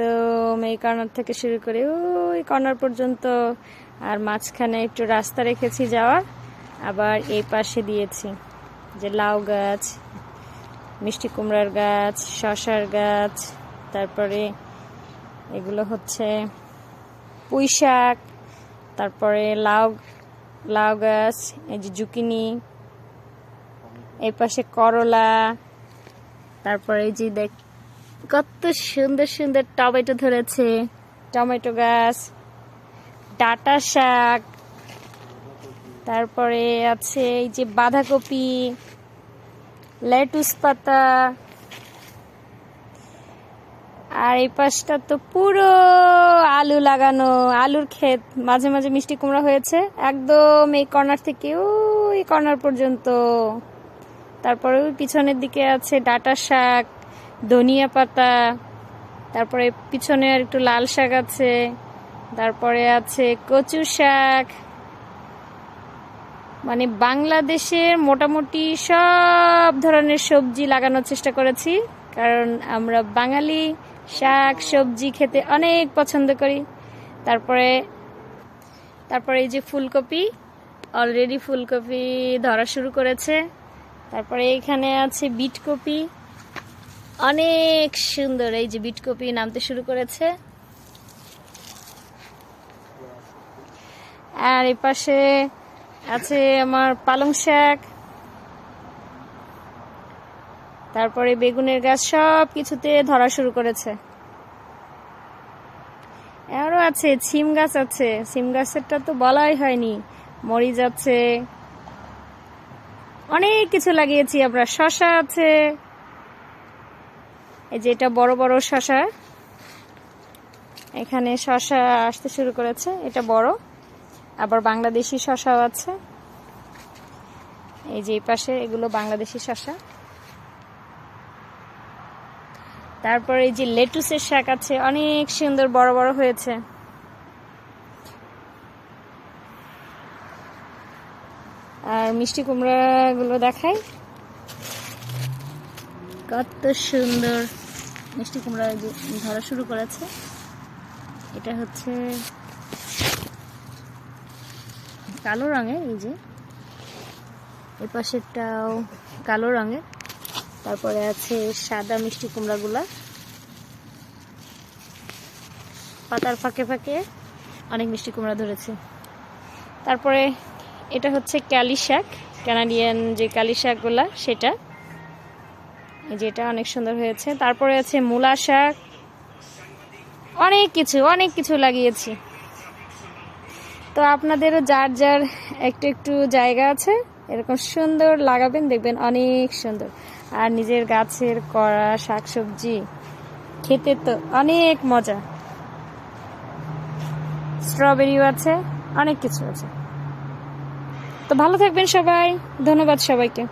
একদম এই কর্নার থেকে শুরু করে ওই কর্নার পর্যন্ত। আর মাঝখানে একটু রাস্তা রেখেছি যাওয়ার, আবার এই পাশে দিয়েছি যে লাউ গাছ, মিষ্টি কুমড়ার গাছ শশার গাছ, তারপরে এগুলো হচ্ছে পুঁই শাক, তারপরে লাউ লাউ গাছ, এই যে জুকিনি, এই পাশে করলা, তারপরে এই যে দেখ কত সুন্দর সুন্দর টমেটো ধরেছে। টমেটো গাছ, ডাটা শাক, তারপরে আছে এই যে বাঁধাকপি, লেটুস পাতা, আর এই পাশটা তো পুরো আলু লাগানো, আলুর ক্ষেত, মাঝে মাঝে মিষ্টি কুমড়া হয়েছে, একদম এই কর্নার থেকে ওই কর্নার পর্যন্ত। তারপরে ওই পিছনের দিকে আছে ডাটা শাক ধনিয়া পাতা, তারপরে পিছনে আর একটু লাল শাক আছে, তারপরে আছে কচু শাক। মানে বাংলাদেশের মোটামুটি সব ধরনের সবজি লাগানোর চেষ্টা করেছি, কারণ আমরা বাঙালি শাক, সবজি খেতে অনেক পছন্দ করি। তারপরে তারপরে এই যে ফুলকপি অলরেডি ফুলকপি ধরা শুরু করেছে। তারপরে এখানে আছে বিটকপি অনেক সুন্দর। এই যে বিটকপি নামতে শুরু করেছে। আর এই পাশে আছে আমার পালং শাক। তারপরে বেগুনের গাছ সব কিছুতে ধরা শুরু করেছে। আরও আছে সিম গাছ আছে। সিম গাছেরটা তো বলাই হয়নি। মরিচ আছে। অনেক কিছু লাগিয়েছি আমরা। শশা আছে। এই যে এটা বড় বড় শশা। এখানে শশা আসতে শুরু করেছে, এটা বড়। আবার বাংলাদেশি শশাও আছে। এই যে এই পাশে এগুলো বাংলাদেশি শশা। তারপরে এই যে লেটুসের শাক আছে, অনেক সুন্দর বড় বড় হয়েছে। আর মিষ্টি কুমড়াগুলো দেখাই। কত সুন্দর। মিষ্টি কুমড়া ধরা শুরু করেছে। এটা হচ্ছে কালো রঙের এই যে। এ পাশেরটাও কালো রঙের। তারপরে আছে সাদা মিষ্টি কুমড়াগুলা। পাতার ফাঁকে ফাঁকে অনেক মিষ্টি কুমড়া ধরেছে। তারপরে এটা হচ্ছে ক্যালি শাক ক্যানাডিয়ান যে কালি শাকগুলা, সেটা। এই যে এটা অনেক সুন্দর হয়েছে। তারপরে আছে মূলা শাক। অনেক কিছু অনেক কিছু লাগিয়েছি। তো আপনাদেরও যার যার একটু একটু জায়গা আছে, এরকম সুন্দর লাগাবেন, দেখবেন অনেক সুন্দর। আর নিজের গাছের করা শাকসবজি, খেতে তো অনেক মজা। স্ট্রবেরিও আছে, অনেক কিছু আছে। তো ভালো থাকবেন সবাই, ধন্যবাদ সবাইকে।